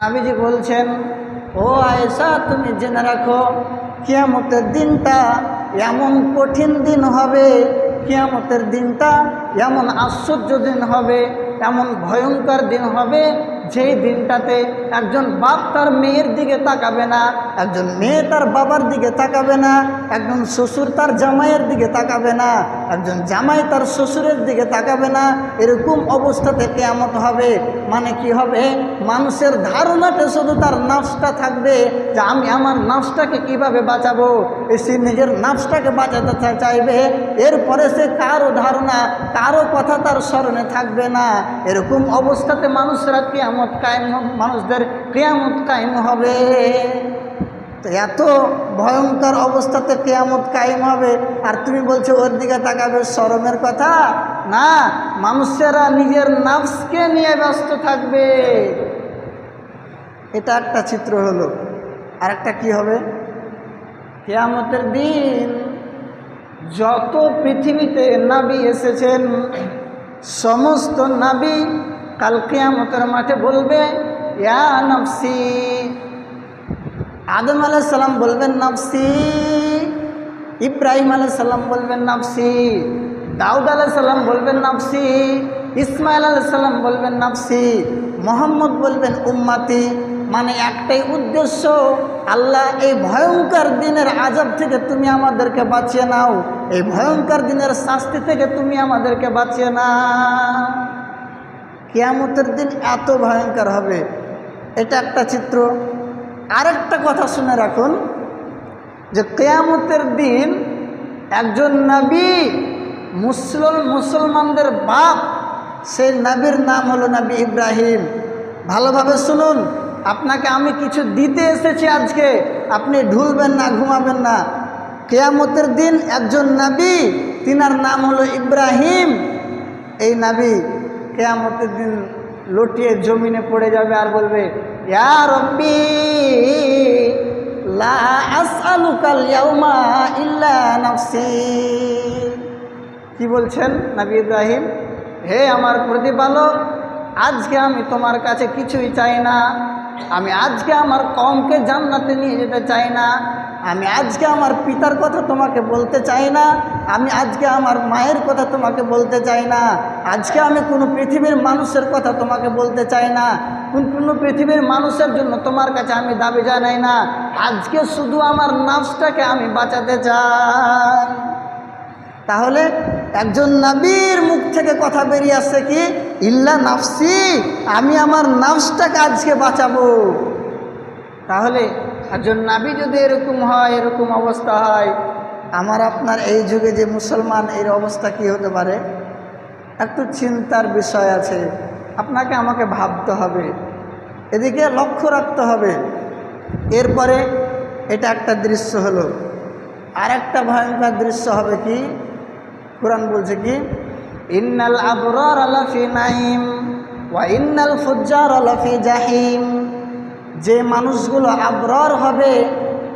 নাবিজি বলছেন, ও আয়েশা, তুমি জেনে রাখো, কিয়ামতের দিনটা এমন কঠিন দিন হবে, কিয়ামতের দিনটা এমন আশ্চর্য দিন হবে, এমন ভয়ঙ্কর দিন হবে, যেই দিনটাতে একজন বাপ তার মেয়ের দিকে তাকাবে না একজন মেয়ে তার বাবার দিকে তাকাবে না, একজন শ্বশুর তার জামাইয়ের দিকে তাকাবে না, একজন জামাই তার শ্বশুরের দিকে তাকাবে না, এরকম অবস্থাতে কেয়ামত হবে। মানে কি হবে? মানুষের ধারণাটা শুধু তার নাফসটা থাকবে যে আমি আমার নাফসটাকে কীভাবে বাঁচাবো? সে নিজের নাফসটাকে বাঁচাতে চাইবে। এরপরে সে কারও ধারণা, কারও কথা তার স্মরণে থাকবে না। এরকম অবস্থাতে মানুষরা কেয়ামত কায়েম মানুষদের কেয়ামত কায়েম হবে। তো এত ভয়ঙ্কর অবস্থাতে কেয়ামত কায়েম হবে, আর তুমি বলছো ওর দিকে তাকাবে শরমের কথা? না, মানুষেরা নিজের নাফসকে নিয়ে ব্যস্ত থাকবে। এটা একটা চিত্র হলো। আর একটা কী হবে? কেয়ামতের দিন যত পৃথিবীতে নাবি এসেছেন, সমস্ত নাবি কাল কেয়ামতের মাঠে বলবে, ইয়া নফসি আদম আলাইসাল্লাম বলবেন, নাফসি। ইব্রাহিম আলাইসাল্লাম বলবেন, নাফসি। দাউদ আলাইসাল্লাম বলবেন, নাফসি। ইসমাইল আলাইসাল্লাম বলবেন, নাফসি। মোহাম্মদ বলবেন, উম্মাতি। মানে একটাই উদ্দেশ্য, আল্লাহ, এই ভয়ঙ্কর দিনের আজাব থেকে তুমি আমাদেরকে বাঁচিয়ে নাও। এই ভয়ঙ্কর দিনের শাস্তি থেকে তুমি আমাদেরকে বাঁচিয়ে নাও। কেয়ামতের দিন এত ভয়ঙ্কর হবে। এটা একটা চিত্র। আরেকটা কথা শুনে রাখুন যে কেয়ামতের দিন একজন নবী মুসলম মুসলমানদের বাপ সেই নবীর নাম হলো নবী ইব্রাহিম। ভালোভাবে শুনুন, আপনাকে আমি কিছু দিতে এসেছি আজকে, আপনি ঢুলবেন না, ঘুমাবেন না। কেয়ামতের দিন একজন নবী, তিনার নাম হলো ইব্রাহিম। এই নাবি কেয়ামতের দিন লটিয়ে জমিনে পড়ে যাবে আর বলবে রব্বি, লা ইল্লা কি বলছেন নবী ইব্রাহিম? হে আমার প্রতিপালক, আজকে আমি তোমার কাছে কিছুই চাই না। আমি আজকে আমার কমকে জান্নাতে নিয়ে যেতে চাই না। আমি আজকে আমার পিতার কথা তোমাকে বলতে চাই না, আমি আজকে আমার মায়ের কথা তোমাকে বলতে চাই না, আজকে আমি কোনো পৃথিবীর মানুষের কথা তোমাকে বলতে চাই না, কোন কোনো পৃথিবীর মানুষের জন্য তোমার কাছে আমি দাবি জানাই না, আজকে শুধু আমার নাফসটাকে আমি বাঁচাতে চাই। তাহলে একজন নবীর মুখ থেকে কথা বেরিয়ে আসছে কি, ইল্লা নাফসি, আমি আমার নাফসটাকে আজকে বাঁচাবো। তাহলে একজন নাবি যদি এরকম হয়, এরকম অবস্থা হয়, আমার আপনার এই যুগে যে মুসলমান, এর অবস্থা কি হতে পারে? একটু চিন্তার বিষয় আছে। আপনাকে আমাকে ভাবতে হবে। এদিকে লক্ষ্য রাখতে হবে। এরপরে এটা একটা দৃশ্য হলো। আর একটা ভয়ঙ্কর দৃশ্য হবে কি? কোরআন বলছে কি? ইন্নাল আবরার আলাফি নাইম, ওয়া ইন্নাল ফুজ্জার আলাফি জাহিম। যে মানুষগুলো আবরার হবে,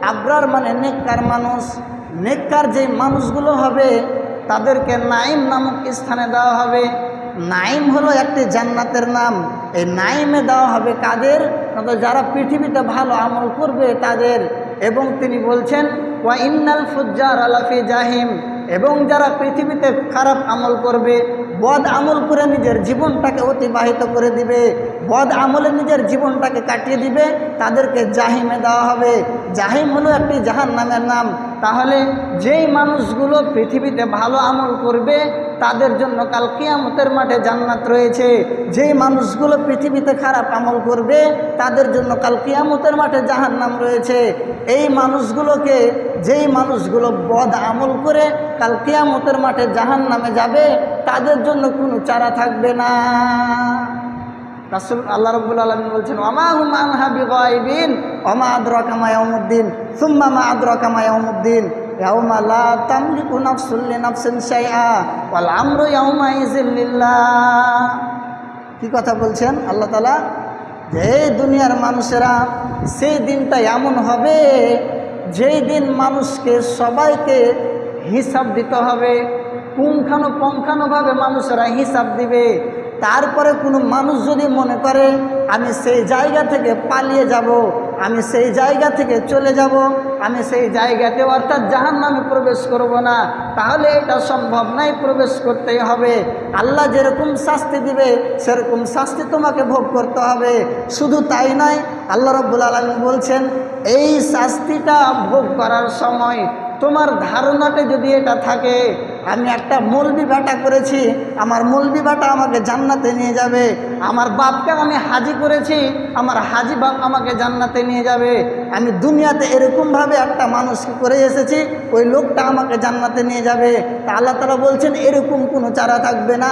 আবরার মানে নেককার মানুষ। নেককার যে মানুষগুলো হবে, তাদেরকে নাইম নামক স্থানে দেওয়া হবে। নাইম হলো একটি জান্নাতের নাম। এই নাইমে দেওয়া হবে কাদের? যারা পৃথিবীতে ভালো আমল করবে তাদের। এবং তিনি বলছেন, ওয়া ইন্নাল ফুজ্জার আলাফি জাহিম। এবং যারা পৃথিবীতে খারাপ আমল করবে, বদ আমল করে নিজের জীবনটাকে অতিবাহিত করে দিবে, বদ আমলে নিজের জীবনটাকে কাটিয়ে দিবে, তাদেরকে জাহিমে দেওয়া হবে। জাহিম হলো একটি জাহান নামের নাম। তাহলে যেই মানুষগুলো পৃথিবীতে ভালো আমল করবে, তাদের জন্য কাল কিয়ামতের মাঠে জান্নাত রয়েছে। যেই মানুষগুলো পৃথিবীতে খারাপ আমল করবে, তাদের জন্য কাল কিয়ামতের মাঠে জাহান নাম রয়েছে। এই মানুষগুলোকে, যেই মানুষগুলো বদ আমল করে, কাল কিয়ামতের মাঠে জাহান নামে যাবে, তাদের জন্য কোনো চারা থাকবে না। রাসুল আল্লাহ রব্বুল আলমিন বলছেন অমা হুম আনহা বিগাইবিন অমা আদ্রা কামায়ামুদ্দিন সুম্মা মা আদ্রা কামায়ামুদ্দিন ইয়াউমা লা তামলিকু নাফসুন লিনাফসিন শাইআ, ওয়াল আমরু ইয়াউমাইযিন লিল্লাহ। কি কথা বলছেন? আল্লাহ তাআলা, যে দুনিয়ার মানুষেরা সেই দিনটা এমন হবে, যেই দিন মানুষকে সবাইকে হিসাব দিতে হবে পুঙ্খানো পঙ্খানোভাবে মানুষেরা হিসাব দিবে। তারপরে কোনো মানুষ যদি মনে করে, আমি সেই জায়গা থেকে পালিয়ে যাব, আমি সেই জায়গা থেকে চলে যাব, আমি সেই জায়গাতে অর্থাৎ জাহান নামে প্রবেশ করব না, তাহলে এটা সম্ভব নাই প্রবেশ করতেই হবে। আল্লাহ যেরকম শাস্তি দিবে, সেরকম শাস্তি তোমাকে ভোগ করতে হবে। শুধু তাই নয়, আল্লাহ রব্বুল আলমী বলছেন, এই শাস্তিটা ভোগ করার সময় তোমার ধারণাটা যদি এটা থাকে আমি একটা মলবি বাটা করেছি, আমার মলবি বাটা আমাকে জান্নাতে নিয়ে যাবে, আমার বাপকে আমি হাজি করেছি, আমার হাজি বাপ আমাকে জান্নাতে নিয়ে যাবে। আমি দুনিয়াতে এরকমভাবে একটা মানুষকে করে এসেছি, ওই লোকটা আমাকে জান্নাতে নিয়ে যাবে। তা আল্লাহ তালা বলছেন, এরকম কোনো চারা থাকবে না।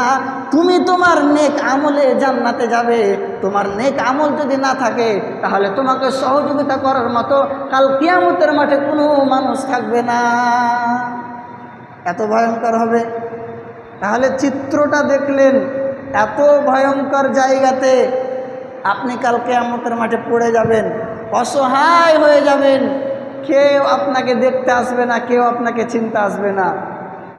তুমি তোমার নেক আমলে জান্নাতে যাবে। তোমার নেক আমল যদি না থাকে, তাহলে তোমাকে সহযোগিতা করার মতো কাল কিয়ামতের মাঠে কোনো মানুষ থাকবে না। এত ভয়ঙ্কর হবে। তাহলে চিত্রটা দেখলেন, এত ভয়ঙ্কর জায়গাতে আপনি কালকে আমাদের মাঠে পড়ে যাবেন, অসহায় হয়ে যাবেন। কেউ আপনাকে দেখতে আসবে না, কেউ আপনাকে চিনতে আসবে না।